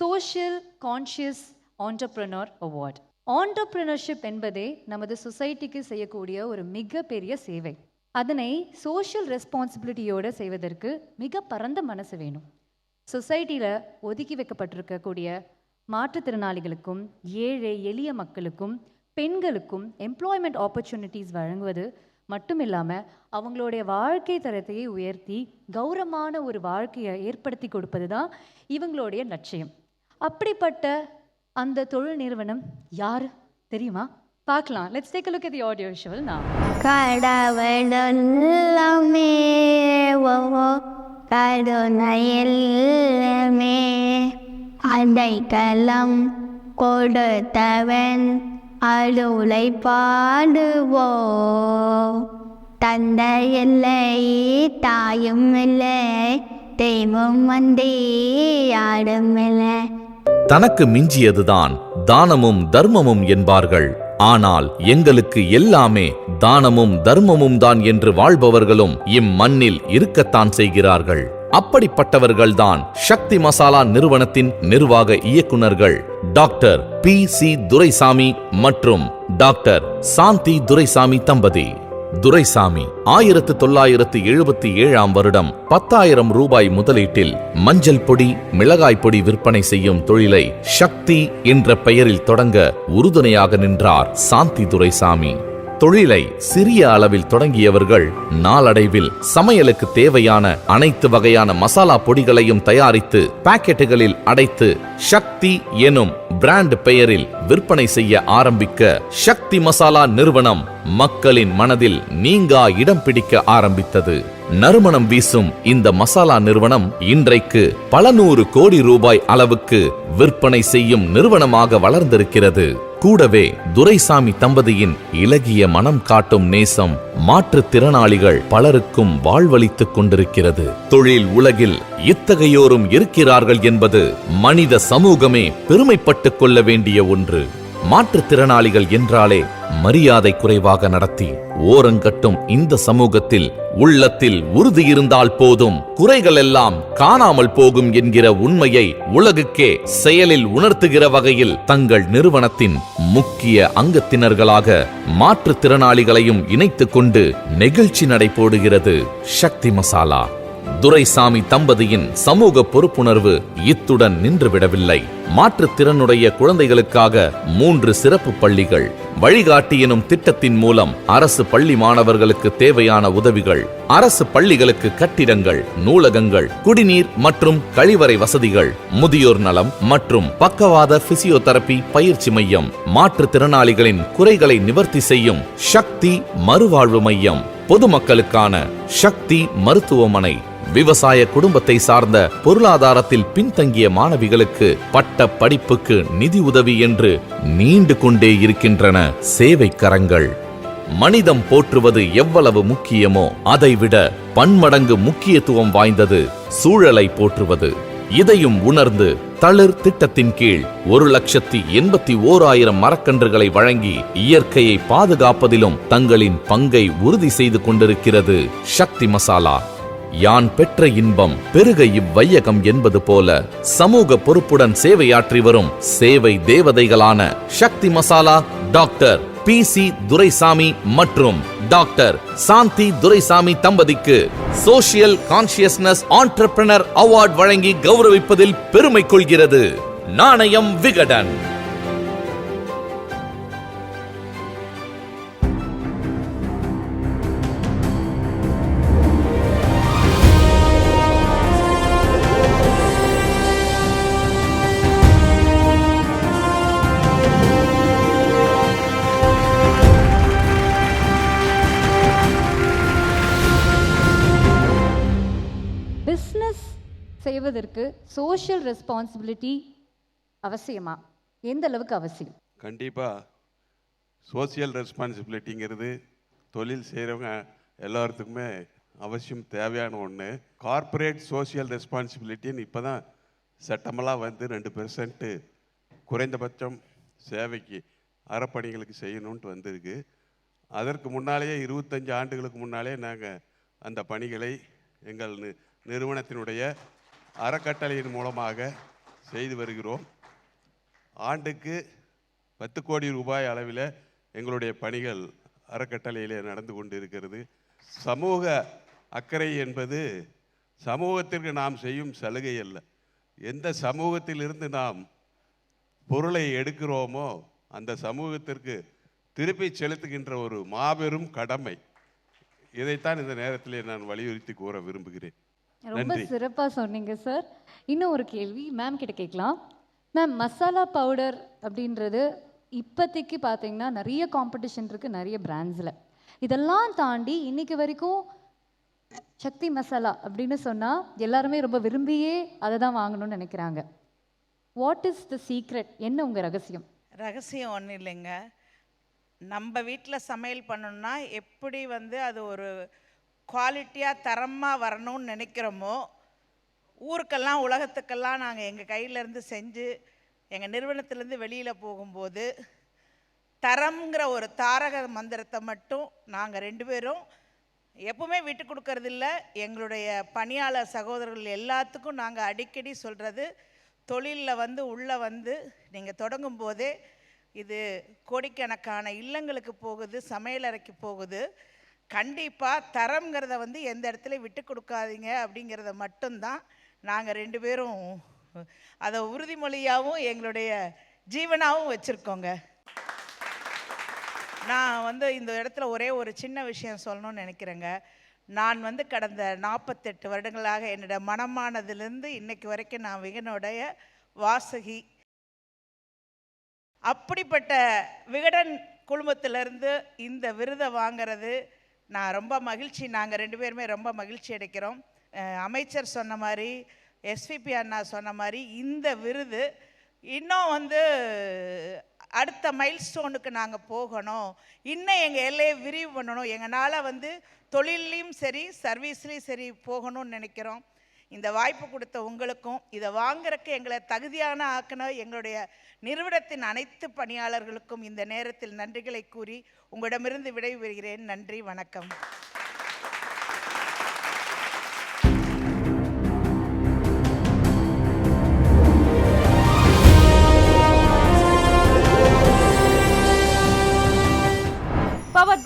Social conscious entrepreneur award entrepreneurship என்பதே நமது சொசைட்டிக்கு செய்யக்கூடிய ஒரு மிகப்பெரிய சேவை. அதனை சோஷியல் ரெஸ்பான்சிபிலிட்டியோடு செய்வதற்கு மிக பரந்த மனசு வேணும். சொசைட்டியில் ஒதுக்கி வைக்கப்பட்டிருக்கக்கூடிய மாற்றுத்திறனாளிகளுக்கும் ஏழை எளிய மக்களுக்கும் பெண்களுக்கும் எம்ப்ளாய்மெண்ட் ஆப்பர்ச்சுனிட்டிஸ் வழங்குவது மட்டும் இல்லாமல் அவங்களுடைய வாழ்க்கை தரத்தையே உயர்த்தி கௌரவமான ஒரு வாழ்க்கையை ஏற்படுத்தி கொடுப்பது தான் இவங்களுடைய லட்சியம். அப்படிப்பட்ட அந்த தொழில் நிறுவனம் யார்? தெரியுமா? பார்க்கலாம். Let's take look at the audio visual கடவுளமே கருணையில்மே அடைக்கலம் கொடுத்தவன் அருளை பாடுவோ. தந்தை இல்லை தாயும் இல்லை தெய்வம் வந்தே யாரும் இல்லை தனக்கு மிஞ்சியதுதான் தானமும் தர்மமும் என்பார்கள். ஆனால் எங்களுக்கு எல்லாமே தானமும் தர்மமும் தான் என்று வாழ்பவர்களும் இம்மண்ணில் இருக்கத்தான் செய்கிறார்கள். அப்படிப்பட்டவர்கள்தான் சக்தி மசாலா நிறுவனத்தின் நிர்வாக இயக்குனர்கள் டாக்டர் பி சி துரைசாமி மற்றும் டாக்டர் சாந்தி துரைசாமி தம்பதி. துரைசாமி ஆயிரத்து தொள்ளாயிரத்து எழுபத்தி ஏழாம் வருடம் பத்தாயிரம் ரூபாய் முதலீட்டில் மஞ்சள் பொடி மிளகாய் பொடி விற்பனை செய்யும் தொழிலை சக்தி என்ற பெயரில் தொடங்க உறுதுணையாக நின்றார் சாந்தி துரைசாமி. தொழிலை சிறிய அளவில் தொடங்கியவர்கள் நாளடைவில் சமையலுக்கு தேவையான அனைத்து வகையான மசாலா பொடிகளையும் தயாரித்து பாக்கெட்டுகளில் அடைத்து சக்தி எனும் பிராண்ட் பெயரில் விற்பனை செய்ய ஆரம்பிக்க சக்தி மசாலா நிறுவனம் மக்களின் மனதில் நீங்கா இடம் பிடிக்க ஆரம்பித்தது. நறுமணம் வீசும் இந்த மசாலா நிறுவனம் இன்றைக்கு பல நூறு கோடி ரூபாய் அளவுக்கு விற்பனை செய்யும் நிறுவனமாக வளர்ந்திருக்கிறது. கூடவே துரைசாமி தம்பதியின் இலகிய மனம் காட்டும் நேசம் மாற்றுத்திறனாளிகள் பலருக்கும் வாழ்வளித்துக் கொண்டிருக்கிறது. தொழில் உலகில் இத்தகையோரும் இருக்கிறார்கள் என்பது மனித சமூகமே பெருமைப்பட்டுக் கொள்ள வேண்டிய ஒன்று. மாற்றுத்திறனாளிகள் என்றாலே மரியாதை குறைவாக நடத்தி ஓரங்கட்டும் இந்த சமூகத்தில் உள்ளத்தில் உறுதி இருந்தால் போதும் குறைகள் எல்லாம் காணாமல் போகும் என்கிற உண்மையை உலகுக்கே செயலில் உணர்த்துகிற வகையில் தங்கள் நிறுவனத்தின் முக்கிய அங்கத்தினர்களாக மாற்றுத்திறனாளிகளையும் இணைத்துக் கொண்டு நெகிழ்ச்சி நடை போடுகிறது. சக்தி மசாலா. துரைசாமி தம்பதியின் சமூக பொறுப்புணர்வு இத்துடன் நின்றுவிடவில்லை. மாற்றுத்திறனுடைய குழந்தைகளுக்காக மூன்று சிறப்பு பள்ளிகள் வழிகாட்டி எனும் திட்டத்தின் மூலம் அரசு பள்ளி மாணவர்களுக்கு தேவையான உதவிகள் அரசு பள்ளிகளுக்கு கட்டிடங்கள் நூலகங்கள் குடிநீர் மற்றும் கழிவறை வசதிகள் முதியோர் நலம் மற்றும் பக்கவாத பிசியோதெரபி பயிற்சி மையம் மாற்றுத்திறனாளிகளின் குறைகளை நிவர்த்தி செய்யும் சக்தி மறுவாழ்வு மையம் பொதுமக்களுக்கான சக்தி மருத்துவமனை விவசாய குடும்பத்தை சார்ந்த பொருளாதாரத்தில் பின்தங்கிய மாணவிகளுக்கு பட்ட படிப்புக்கு நிதி உதவி என்று நீண்டு கொண்டே இருக்கின்றன சேவை கரங்கள். மனிதம் போற்றுவது எவ்வளவு முக்கியமோ அதைவிட பன்மடங்கு முக்கியத்துவம் வாய்ந்தது சூழலை போற்றுவது. இதையும் உணர்ந்து தளிர் திட்டத்தின் கீழ் ஒரு லட்சத்தி எண்பத்தி ஓராயிரம் மரக்கன்றுகளை வழங்கி இயற்கையை பாதுகாப்பதிலும் தங்களின் பங்கை உறுதி செய்து கொண்டிருக்கிறது சக்தி மசாலா. யான் பெற்ற இன்பம் பெருக இவ்வையகம் என்பது போல சமூக பொறுப்புடன் சேவையாற்றி வரும் சேவை தேவதைகளான Sakthi Masala doctor P C Duraisamy மற்றும் டாக்டர் சாந்தி துரைசாமி தம்பதிக்கு சோஷியல் கான்சியஸ்னஸ் ஆண்டர்பிரனர் அவார்ட் வழங்கி கௌரவிப்பதில் பெருமை கொள்கிறது. நாணயம் விகடன். செய்வதற்கு சோஷியல் ரெஸ்பான்சிபிலிட்டி அவசியமா? எந்த அளவுக்கு அவசியம்? கண்டிப்பாக சோசியல் ரெஸ்பான்சிபிலிட்டிங்கிறது தொழில் செய்கிறவங்க எல்லாத்துக்குமே அவசியம் தேவையான ஒன்று கார்ப்பரேட் சோஷியல் ரெஸ்பான்சிபிலிட்டின்னு இப்போ தான் சட்டமெல்லாம் வந்து ரெண்டு பெர்சன்ட்டு குறைந்தபட்சம் சேவைக்கு அறப்பணிகளுக்கு செய்யணுன்ட்டு வந்திருக்கு. அதற்கு முன்னாலேயே இருபத்தஞ்சு ஆண்டுகளுக்கு முன்னாலே நாங்கள் அந்த பணிகளை எங்கள் நிறுவனத்தினுடைய அறக்கட்டளையின் மூலமாக செய்து வருகிறோம். ஆண்டுக்கு பத்து கோடி ரூபாய் அளவில் எங்களுடைய பணிகள் அறக்கட்டளையிலே நடந்து கொண்டு இருக்கிறது சமூக அக்கறை என்பது சமூகத்திற்கு நாம் செய்யும் சலுகை அல்ல. எந்த சமூகத்திலிருந்து நாம் பொருளை எடுக்கிறோமோ அந்த சமூகத்திற்கு திருப்பி செலுத்துகின்ற ஒரு மாபெரும் கடமை. இதைத்தான் இந்த நேரத்திலே நான் வலியுறுத்தி கூற விரும்புகிறேன். ரொம்ப நன்றி. சிறப்பா சொன்னீங்க சார். இன்னும் ஒரு கேள்வி மேம் கிட்ட கேட்கலாம். மேம் மசாலா பவுடர் அப்படின்றது இப்போதைக்கு பார்த்தீங்கன்னா நிறைய காம்படிஷன் இருக்கு நிறைய பிராண்ட்ஸில் இதெல்லாம் தாண்டி இன்னைக்கு வரைக்கும் சக்தி மசாலா அப்படின்னு சொன்னா எல்லாருமே ரொம்ப விரும்பியே அதை தான் வாங்கணும்னு நினைக்கிறாங்க. வாட் இஸ் த சீக்ரெட் என்ன உங்க ரகசியம்? ரகசியம் ஒன்றும் இல்லைங்க. நம்ம வீட்டில் சமையல் பண்ணணும்னா எப்படி வந்து அது ஒரு குவாலிட்டியாக தரமாக வரணும்னு நினைக்கிறோமோ ஊருக்கெல்லாம் உலகத்துக்கெல்லாம் நாங்கள் எங்கள் கையிலேருந்து செஞ்சு எங்கள் நிறுவனத்திலேருந்து வெளியில் போகும்போது தரம்ங்கிற ஒரு தாரக மந்திரத்தை மட்டும் நாங்கள் ரெண்டு பேரும் எப்பவுமே விட்டு கொடுக்கறதில்ல. எங்களுடைய பணியாளர் சகோதரர்கள் எல்லாத்துக்கும் நாங்கள் அடிக்கடி சொல்கிறது தொழிலில் வந்து உள்ளே வந்து நீங்கள் தொடங்கும் போதே இது கோடிக்கணக்கான இல்லங்களுக்கு போகுது சமையலறைக்கு போகுது கண்டிப்பாக தரம்ங்கிறத வந்து எந்த இடத்துல விட்டு கொடுக்காதீங்க அப்படிங்கிறத மட்டும்தான் நாங்கள் ரெண்டு பேரும் அதை உறுதிமொழியாகவும் எங்களுடைய ஜீவனாகவும் வச்சுருக்கோங்க. நான் வந்து இந்த இடத்துல ஒரே ஒரு சின்ன விஷயம் சொல்லணும்னு நினைக்கிறேங்க. நான் வந்து கடந்த நாற்பத்தெட்டு வருடங்களாக என்னோட மனமானதுலேருந்து இன்னைக்கு வரைக்கும் நான் விகனுடைய வாசகி. அப்படிப்பட்ட விகடன் குழுமத்திலிருந்து இந்த விருதை வாங்கிறது நான் ரொம்ப மகிழ்ச்சி நாங்கள் ரெண்டு பேருமே ரொம்ப மகிழ்ச்சி அடைக்கிறோம். அமைச்சர் சொன்ன மாதிரி எஸ்விபி அண்ணா சொன்ன மாதிரி இந்த விருது இன்னும் வந்து அடுத்த மைல்ஸ்டோனுக்கு நாங்கள் போகணும். இன்னும் எங்கள் எல்லையை விரிவு பண்ணணும். எங்களால் வந்து தொழிலையும் சரி சர்வீஸ்லேயும் சரி போகணும்னு நினைக்கிறோம். இந்த வாய்ப்பு கொடுத்த உங்களுக்கும் இதை வாங்குறதுக்கு எங்களை தகுதியான ஆக்கின எங்களுடைய நிறுவனத்தின் அனைத்து பணியாளர்களுக்கும் இந்த நேரத்தில் நன்றிகளை கூறி உங்களிடமிருந்து விடைபெறுகிறேன். நன்றி வணக்கம்.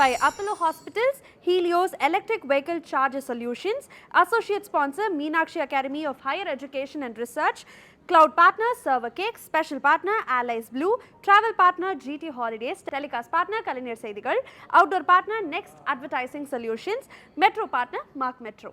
By Apollo Hospitals, Helios Electric Vehicle Charger Solutions, Associate Sponsor Meenakshi Academy of Higher Education and Research, Cloud Partner Server Cake, Special Partner Allies Blue, Travel Partner GT Holidays, Telecast Partner Kalinar Seidigal, Outdoor Partner Next Advertising Solutions, Metro Partner Mark Metro.